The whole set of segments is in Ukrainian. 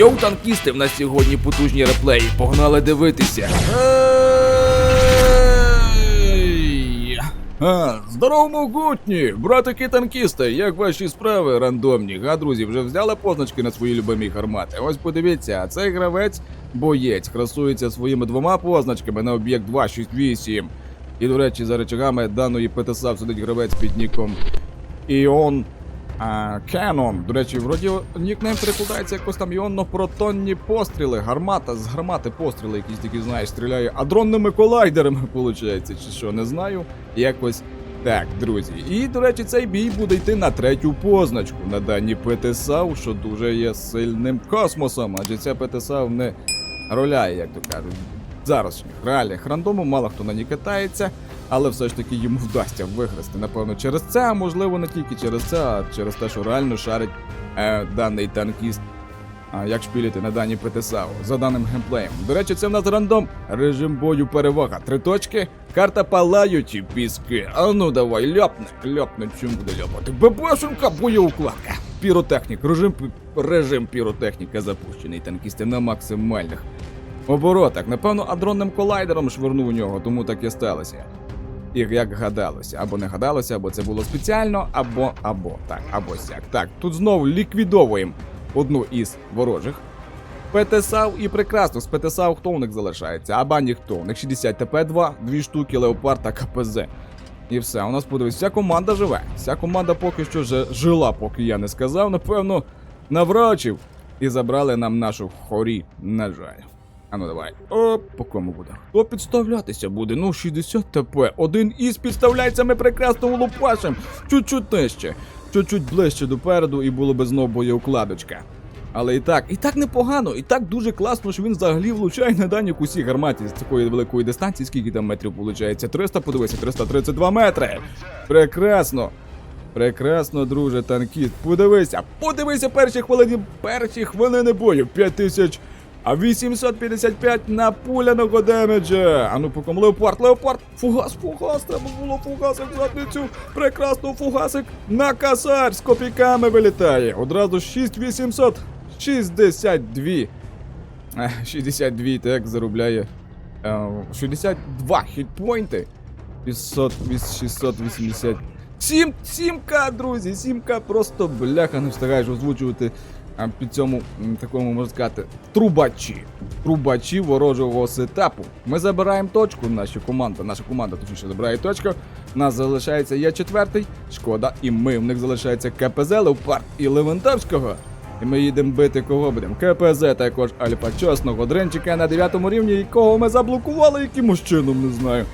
Йоу, танкісти, в нас сьогодні потужні реплеї. Погнали дивитися. А, здорово, могутні! Братики танкісти, як ваші справи рандомні? Га, друзі, вже взяли позначки на свої любимі гармати. Ось подивіться, а цей гравець, боєць, красується своїми двома позначками на об'єкт 268. І, до речі, за речагами даної ПТСА сидить гравець під ніком Іон Canon. До речі, вроді нікнейм перекладається якось там іонно-протонні постріли. Гармата з гармати постріли, якісь такі, знаєш, стріляє адронними колайдерами, виходить, чи що, не знаю. Якось так, друзі. І, до речі, цей бій буде йти на третю позначку на даній ПТСАУ, що дуже є сильним космосом, адже ця ПТСАУ не роляє, як то кажуть. Заручних реальних рандому мало хто на ній катається, але все ж таки йому вдасться виграти. Напевно, через це, а можливо не тільки через це, а через те, що реально шарить е, даний танкіст. А як шпіліти на даній ПТСАУ за даним геймплеєм. До речі, це в нас рандом. Режим бою перевага. Три точки. Карта палаючі піски. А ну давай, ляпне, ляпне, чим буде ляпати. ББшенка, боєукладка. Піротехнік, режим, режим піротехніка запущений. Танкісти на максимальних оборотах. Напевно, адронним колайдером швирнув у нього, тому так і сталося. І як гадалося, або не гадалося, або це було спеціально, або, або, так, або сяк. Так, тут знову ліквідовуємо одну із ворожих. ПТСАУ і прекрасно, з ПТСАУ хто у них залишається? Аба ніхто. У них 60 ТП-2, дві штуки, Леопард та КПЗ. І все, у нас подивись, вся команда живе. Вся команда поки що вже жила, поки я не сказав. Напевно, наврачив. І забрали нам нашу хорі, на жаль. А ну давай. О, по кому буде? Хто підставлятися буде? Ну, 60 ТП. Один із підставляється, ми прекрасно лупашем. Чуть-чуть нижче. Чуть-чуть ближче допереду і було би знову боєукладочка. Але і так, і так непогано, і так дуже класно, що він взагалі влучає на даній кусі гарматі з такої великої дистанції, скільки там метрів виходить? 300, подивися, 332 метри. Прекрасно. Прекрасно, друже, танкіст. Подивися, подивися перші хвилини, перші хвилини бою. 5000, а 855 напуляного демеджа. А ну по кому леопард, леопард, фугас, фугас, треба було фугасик в задницю. Прекрасно, фугасик на косарь з копійками вилітає. Одразу 6862. Е, 62, так, заробляє. е, 62 хітпойнти. 500, 680. 7, 7к, друзі, 7к просто бляха не встигаєш озвучувати під цьому такому можна сказати трубачі. Трубачі ворожого сетапу. Ми забираємо точку, наша команда, наша команда точніше забирає точку. У нас залишається я четвертий, шкода, і ми. В них залишається КПЗ, Леопард і Левантовського. І ми їдемо бити кого будемо. КПЗ також Альфа Чосного, Дренчика на 9 рівні, якого ми заблокували якимось чином, не знаю.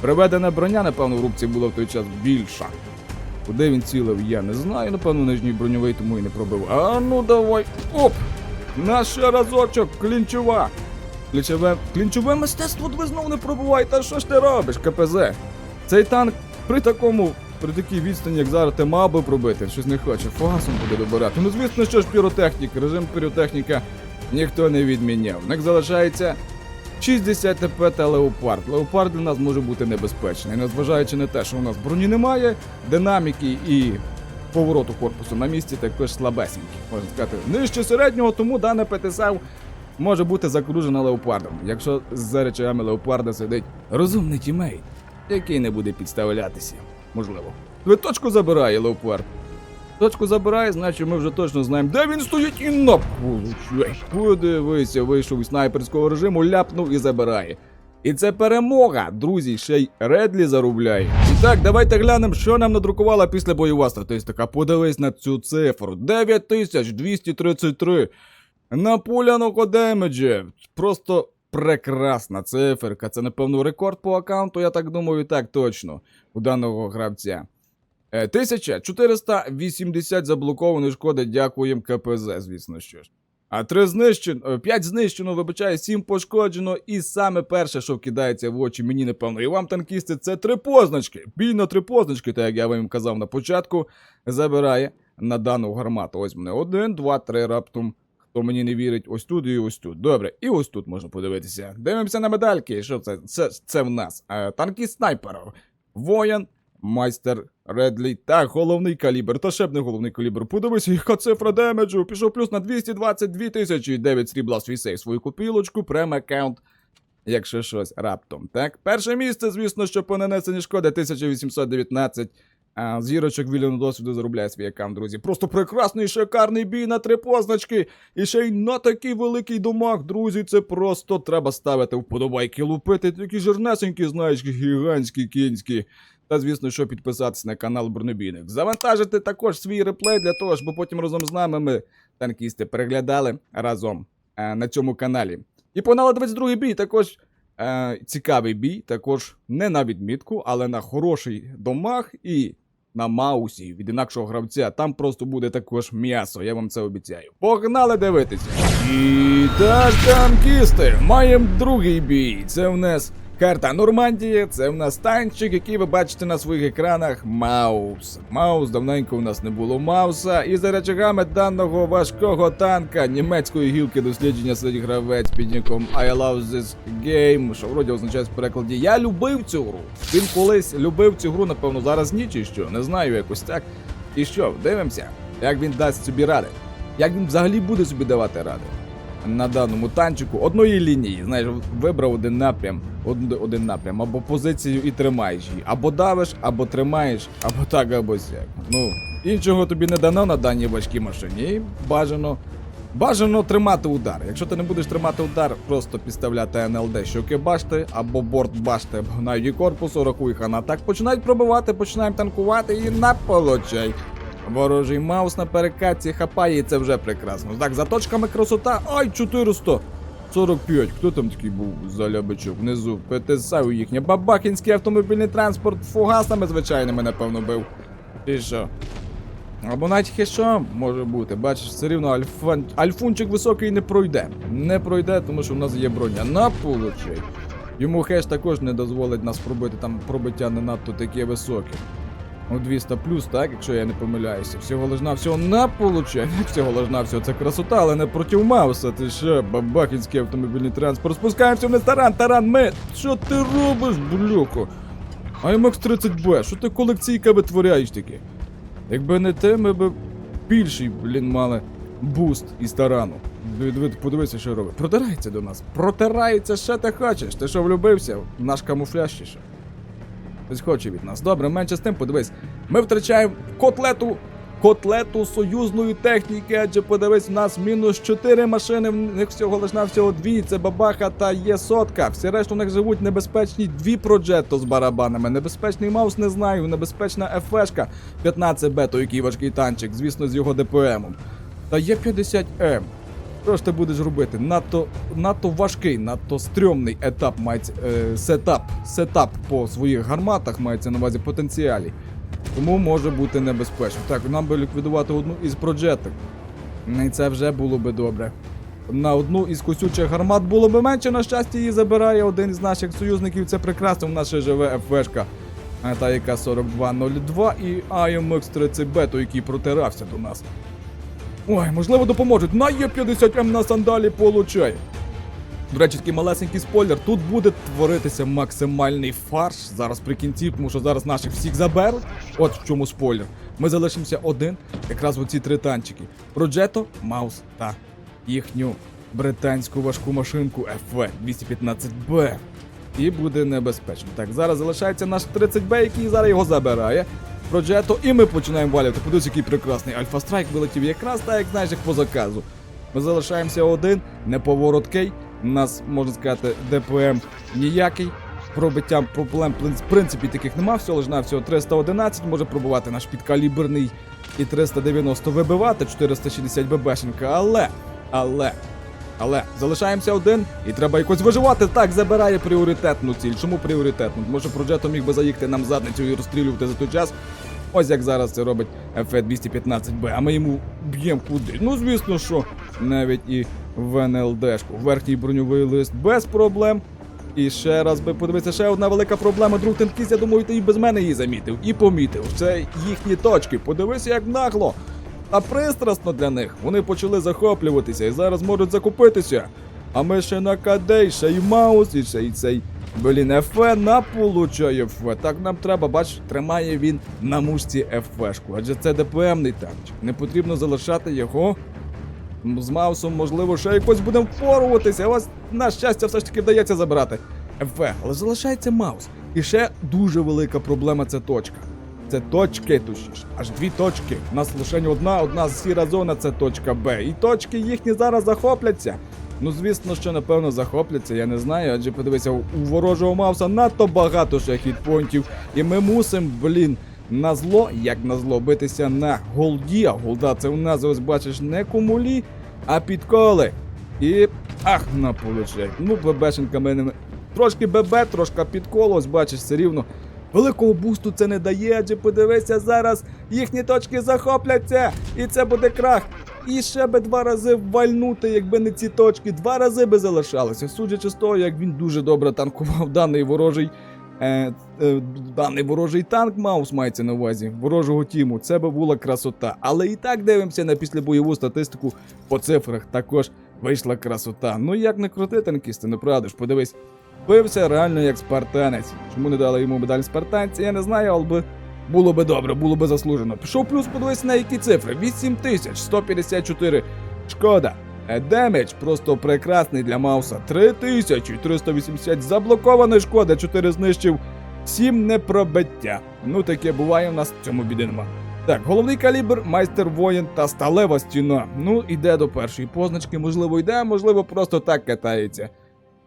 Приведена броня, напевно, в рубці була в той час більша. Куди він цілив, я не знаю. Напевно, нижній броньовий, тому і не пробив. А ну давай. Оп! На ще разочок, клінчова. Клінчове, клінчове мистецтво ви знову не пробувай. Та що ж ти робиш, КПЗ? Цей танк при такому, при такій відстані, як зараз, ти мав би пробити. Щось не хоче. Фугасом буде добирати. Ну, звісно, що ж піротехнік, режим піротехніка ніхто не відміняв. Них залишається 60 ТП та леопард. Леопард для нас може бути небезпечний, незважаючи на те, що у нас броні немає, динаміки і повороту корпусу на місці також слабесенькі. Можна сказати, нижче середнього, тому дане ПТСАВ може бути закружена леопардом, якщо за речами леопарда сидить розумний тімейт, який не буде підставлятися. Можливо. Ви точку забирає леопард. Точку забирає, значить ми вже точно знаємо, де він стоїть і на. Подивися, вийшов із снайперського режиму, ляпнув і забирає. І це перемога, друзі, ще й Редлі заробляє. І так, давайте глянемо, що нам надрукувала після бойова статистика. Подивись на цю цифру. 9233. Напуляного демеджа. Просто прекрасна циферка. Це, напевно, рекорд по аккаунту, я так думаю, так точно, у даного гравця. Е, 1480 заблокованої шкоди, дякуємо КПЗ, звісно що ж. А 3 знищено, 5 знищено, вибачаю, 7 пошкоджено. І саме перше, що кидається в очі мені, напевно, і вам, танкісти, це три позначки. Бій на три позначки, так як я вам казав на початку, забирає на дану гармату. Ось мене один, два, три раптом. Хто мені не вірить, ось тут і ось тут. Добре, і ось тут можна подивитися. Дивимося на медальки. Що це? Це, це в нас. Е, танкіст снайпер. Воїн майстер Редлі. Так, головний калібр, та ще б не головний калібр. Подивися, яка цифра демеджу. Пішов плюс на 222 тисячі. 9 срібла свій сейф, свою копілочку, прем аккаунт. Якщо щось раптом, так? Перше місце, звісно, що по нанесенні шкоди 1819. А зірочок вільного досвіду заробляє свій аккаунт, друзі. Просто прекрасний шикарний бій на три позначки. І ще й на такий великий домах, друзі. Це просто треба ставити вподобайки, лупити такі жирнесенькі, знаєш, гігантські кінські. Та, звісно, що підписатися на канал Бронебійник. Завантажити також свій реплей для того, щоб потім разом з нами ми танкісти переглядали разом е, на цьому каналі. І погнали 22-й бій, також е, цікавий бій, також не на відмітку, але на хороший домах і на маусі від інакшого гравця. Там просто буде також м'ясо, я вам це обіцяю. Погнали дивитися. І так, танкісти, маємо другий бій. Це в нас карта Нормандії, це в нас танчик, який ви бачите на своїх екранах. Маус. Маус давненько у нас не було Мауса. І за речагами даного важкого танка німецької гілки дослідження сидить гравець під ніком I love this game, що вроді означає в перекладі Я любив цю гру. Він колись любив цю гру, напевно, зараз ні чи що, не знаю якось так. І що, дивимося, як він дасть собі ради. Як він взагалі буде собі давати ради на даному танчику одної лінії. Знаєш, вибрав один напрям, один, один напрям, або позицію і тримаєш її. Або давиш, або тримаєш, або так, або сяк. Ну, іншого тобі не дано на даній важкій машині. І бажано. Бажано тримати удар. Якщо ти не будеш тримати удар, просто підставляти НЛД щоки башти або борт башти, або навіть корпусу рахуй хана. Так починають пробивати, починаємо танкувати і на получай. Ворожий маус на перекатці хапає, і це вже прекрасно. Так, за точками красота. Ай, 400! 45. Хто там такий був за лябачок? Внизу. ПТСА їхня. Бабахінський автомобільний транспорт фугасами звичайними, напевно, бив. І що? Або навіть хешо може бути. Бачиш, все рівно альфан... альфунчик високий не пройде. Не пройде, тому що в нас є броня. На получай. Йому хеш також не дозволить нас пробити, там пробиття не надто таке високе. Ну, 200 плюс, так, якщо я не помиляюся. Всього лиш на всього на получай. Всього лиш на всього це красота, але не проти Мауса. Ти що, бабахінський автомобільний транспорт. Спускаємося вниз, таран, таран, ми. Що ти робиш, блюко? АМХ 30Б, що ти колекційка витворяєш таке? Якби не те, ми б більший, блін, мали буст із тарану. Подивися, що робить. Протирається до нас. Протирається, що ти хочеш. Ти що влюбився? Наш камуфляж що? Хтось хоче від нас. Добре, менше з тим, подивись. Ми втрачаємо котлету. Котлету союзної техніки, адже подивись, у нас мінус 4 машини, в них всього лиш на всього дві. Це бабаха та є сотка. Всі решту в них живуть небезпечні дві проджетто з барабанами. Небезпечний маус не знаю, небезпечна ФФшка 15Б, то який важкий танчик, звісно, з його ДПМом. Та є 50М. Що будеш робити? Надто, надто важкий, надто стрьомний етап мається, е, сетап, сетап по своїх гарматах мається на увазі потенціалі. Тому може бути небезпечно. Так, нам би ліквідувати одну із проджеток. І це вже було би добре. На одну із косючих гармат було би менше, на щастя, її забирає один із наших союзників. Це прекрасно, в нас ще живе ФВшка. е, Та яка 4202 і AMX 30B, той який протирався до нас. Ой, можливо, допоможуть. На Є50М на сандалі получай. До речі, такий малесенький спойлер. Тут буде творитися максимальний фарш зараз при кінці, тому що зараз наших всіх заберуть. От в чому спойлер. Ми залишимося один, якраз оці три танчики: Проджето, Маус та їхню британську важку машинку FV 215B. І буде небезпечно. Так, зараз залишається наш 30Б, який зараз його забирає. Проджето, і ми починаємо валювати. Подивись, який прекрасний Альфа Страйк вилетів якраз так, як знаєш, як по заказу. Ми залишаємося один, неповороткий. У нас, можна сказати, ДПМ ніякий. Пробиттям проблем, в принципі, таких нема. Всього лиш на всього 311 може пробувати наш підкаліберний і 390 вибивати, 460 ББшенка, але, але, але залишаємося один і треба якось виживати. Так, забирає пріоритетну ціль. Чому пріоритетну? Що Проджето міг би заїхати нам задницю і розстрілювати за той час. Ось як зараз це робить FE-215B, а ми йому б'ємо куди. Ну, звісно, що навіть і в НЛДшку. Верхній броньовий лист без проблем. І ще раз би подивитися, ще одна велика проблема. Друг танкіст, я думаю, ти і без мене її замітив. І помітив. Це їхні точки. Подивися, як нагло. А пристрасно для них. Вони почали захоплюватися і зараз можуть закупитися. А ми ще на кадей, ще й маус, і ще й цей Блін, ФФ на получає ФФ. Так нам треба, бач, тримає він на мушці ФФшку. Адже це ДПМний танчик. Не потрібно залишати його. З Маусом, можливо, ще якось будемо впоруватися. Ось на щастя все ж таки вдається забирати. ФФ, але залишається Маус. І ще дуже велика проблема це точка. Це точки, точніше, аж дві точки. У нас лише одна, одна сіра зона це точка Б. І точки їхні зараз захопляться. Ну, звісно, що напевно захопляться, я не знаю, адже подивися, у ворожого Мауса надто багато ще хітпонтів. І ми мусимо, блін, на зло, як на зло, битися на голді. А голда це у нас, ось бачиш, не кумулі, а підколи. І. Ах, на получай. Ну, ББшенка мене. Трошки ББ, трошки підкол, ось бачиш, все рівно. Великого бусту це не дає, адже подивися зараз, їхні точки захопляться, і це буде крах. І ще би два рази вальнути, якби не ці точки, два рази би залишалося. Судячи з того, як він дуже добре танкував даний ворожий. Е, е, даний ворожий танк Маус мається на увазі ворожого тіму. Це би була красота. Але і так дивимося на післябойову статистику по цифрах. Також вийшла красота. Ну як не крути танкісти, не правда ж, подивись. Бився реально як спартанець. Чому не дали йому медаль спартанця, я не знаю, але було би добре, було би заслужено. Пішов плюс, подивись на які цифри. 8154. Шкода. Е, Демедж просто прекрасний для Мауса. 3380 заблокованої шкоди, 4 знищив, 7 непробиття. Ну таке буває у нас в цьому біди нема. Так, головний калібр, майстер воїн та сталева стіна. Ну, іде до першої позначки, можливо, йде, можливо, просто так катається.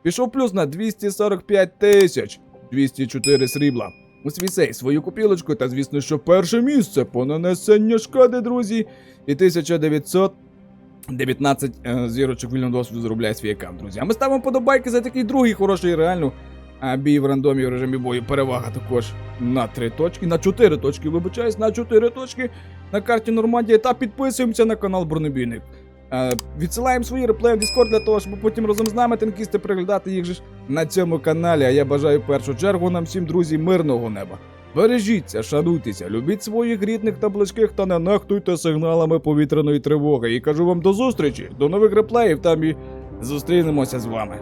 Пішов плюс на 245 тисяч, 204 срібла. У свісей свою купілочку та, звісно, що перше місце по нанесенню шкоди, друзі. І 1919 е, зірочок вільного досвіду заробляє свій аккаунт, друзі. А ми ставимо подобайки за такий другий хороший реально. А бій в рандомі в режимі бою перевага також на 3 точки, на 4 точки, вибачаюсь, на 4 точки на карті Нормандія та підписуємося на канал Бронебійник. Е, відсилаємо свої реплеї в Discord для того, щоб потім разом з нами танкісти приглядати їх же ж на цьому каналі. А я бажаю в першу чергу нам всім, друзі, мирного неба. Бережіться, шануйтеся, любіть своїх рідних та близьких та не нехтуйте сигналами повітряної тривоги. І кажу вам до зустрічі, до нових реплеїв там і зустрінемося з вами.